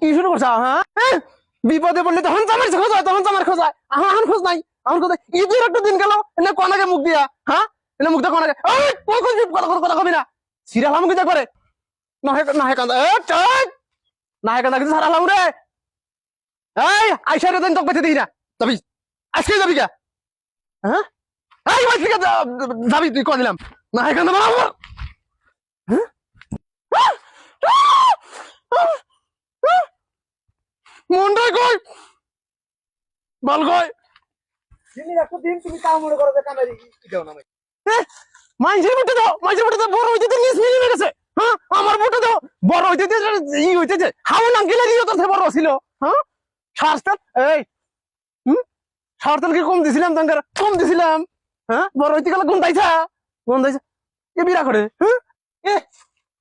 কি শুরু করছা? হ্যাঁ? বিপদে পড়লে তখন জামার খোঁজ হয়, তখন জামার খোঁজ হয়। আমার খোঁজ নাই। আমার খোঁজ। ঈদের একটা দিন গেল, এনে কনাকে মুখ দিয়া হ্যাঁ? এনে মুখ দিয়া কনাকে কথা কথা কবি না। সিরিয়াল আমি কি করে? না হে কান্দা এ চল! না হে কান্দা কিছু সারা লাউ রে? এই, আইসা রে তোকে বেঁচে দিই না। যাবি। আজকে যাবি কে? হ্যাঁ? এই যাবি, তুই কই দিলাম। না কান্দা বাবা মনটাই কই? বাল কই? দিন তুমি কাম মনে করো যে কি দাও না ভাই বুটে দাও মাইন্সের বুটে দাও বড় হইতে তো নিস মিলিয়ে গেছে। হ্যাঁ আমার বুটে দাও বড় হইতে তো ই হইতেছে হাও নাঙ্গিলে দিয়ে তো বড় ছিল। হ্যাঁ এই হুম? সারস্তাল কি কম দিছিলাম তাঙ্কার কম দিছিলাম। হ্যাঁ বড় হইতে গেলে গুন্দাইছা গুন্দাইছা এ বিরা করে হ্যাঁ?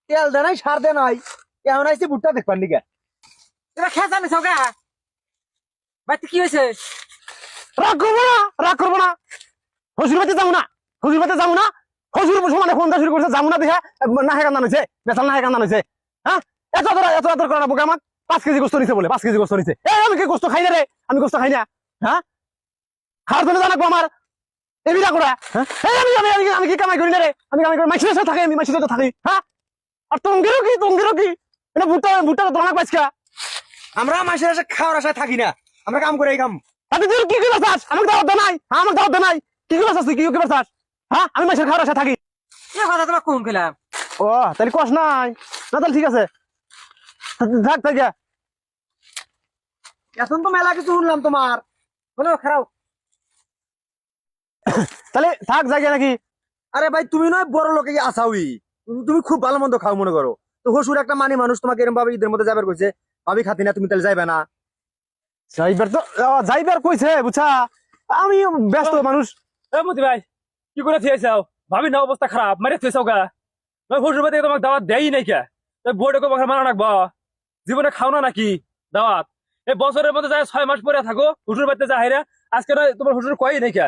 তেল দে নাই সার দে নাই এমন আইছে ভুট্টা দেখবার লিগা। এবার খেঁচা নিছ গা বাড়িতে কি হয়েছে? রাগ করব না, রাগ করব না। হসুর বাড়িতে যাব না হসুর বাড়িতে যাব না। হসুর সমানে ফোন শুরু করছে, যাব না দেখে না হেকান হয়েছে বেসাল না হেকান হয়েছে। হ্যাঁ? পাঁচ কেজি গোস্ত নিছে বলে, পাঁচ কেজি গোস্ত নিছে। এই, আমি কি গোস্ত খাই না আমি গোস্ত খাই না। হ্যাঁ? খাওয়ার জন্য জানাব আমার। এবিরা হ্যাঁ? আমি আমি, আমি- কি কামাই করি না আমি কামাই করি মাইসের আমি মাইসের সাথে থাকি হ্যাঁ? আর কি, তঙ্গেরও কি? এটা আমরা মাসের আশা খাওয়ার আশায় থাকি না। আমরা কাম করে এই কাম। তাতে তুই কি করে চাস আমাকে দাওয়াত নাই। হ্যাঁ আমাকে দাওয়াত নাই। কি করে চাস তুই? কি করে চাস হ্যাঁ আমি মাসের খাওয়ার আশা থাকি। এ কথা তোমার কোন খেলাম? ও তাহলে নাই। না তাহলে ঠিক আছে। থাক থাক। এখন তো মেলা কিছু শুনলাম তোমার। বলো খারাপ তাহলে থাক জায়গা নাকি। আরে ভাই তুমি নয় বড় লোকে আসাউই তুমি খুব ভালো মন্দ খাও মনে করো। তো হসুর একটা মানি মানুষ তোমাকে এরকম ভাবে ঈদের মধ্যে যাবার কইছে ভাবি খাতি না তুমি তাহলে যাইবে না যাইবার তো যাইবার কইছে বুঝছা আমি ব্যস্ত মানুষ এ মতি ভাই কি করে থিয়েছাও ভাবি না অবস্থা খারাপ মারে থিয়েছাও গা নয় বাড়ি তোমাকে দাওয়াত দেয়ই নাই কে তাই বউটা কবে মানা রাখব জীবনে খাও না নাকি দাওয়াত এই বছরের মধ্যে যায় ছয় মাস পরে থাকো শ্বশুর বাড়িতে যা হাইরা আজকে নয় তোমার শ্বশুর কয়ই নাই কে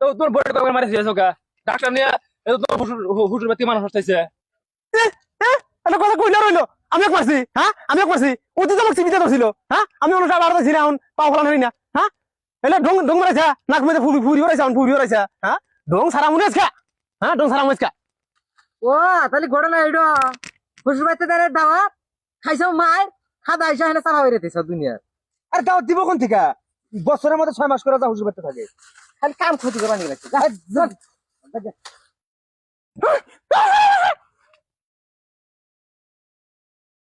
তো তোমার বউটা কবে মারে থিয়েছাও গা ডাক্তার নিয়ে তোমার শ্বশুর শ্বশুর বাড়ি মানুষ হস্তাইছে কথা কইলা রইল আমি এক মারছি হ্যাঁ? আমি এক মারছি। অতীত আমার চিবিতে ধরছিল হ্যাঁ? আমি অনুষ্ঠ আবার ধরছি না এখন পাও ফলান হই না হ্যাঁ? এলে ডং ডং মারাইছা নাক মেতে ফুরি ফুরি হরাইছা ফুরি হরাইছা হ্যাঁ? ডং সারা মনে আজকা হ্যাঁ? ডং সারা মনে আজকা। ও তাহলে ঘটনা এইডো শ্বশুর বাড়িতে দাঁড়িয়ে দাওয়াত খাইছাও মার খাদা আইসা হেনে চাপা বেরিয়ে দিছ দুনিয়ার। আরে দাওয়াত দিব কোন থেকে? বছরের মধ্যে ছয় মাস করে যা হসুর বাড়িতে থাকে। খালি কাম ক্ষতি করে নিয়ে যা।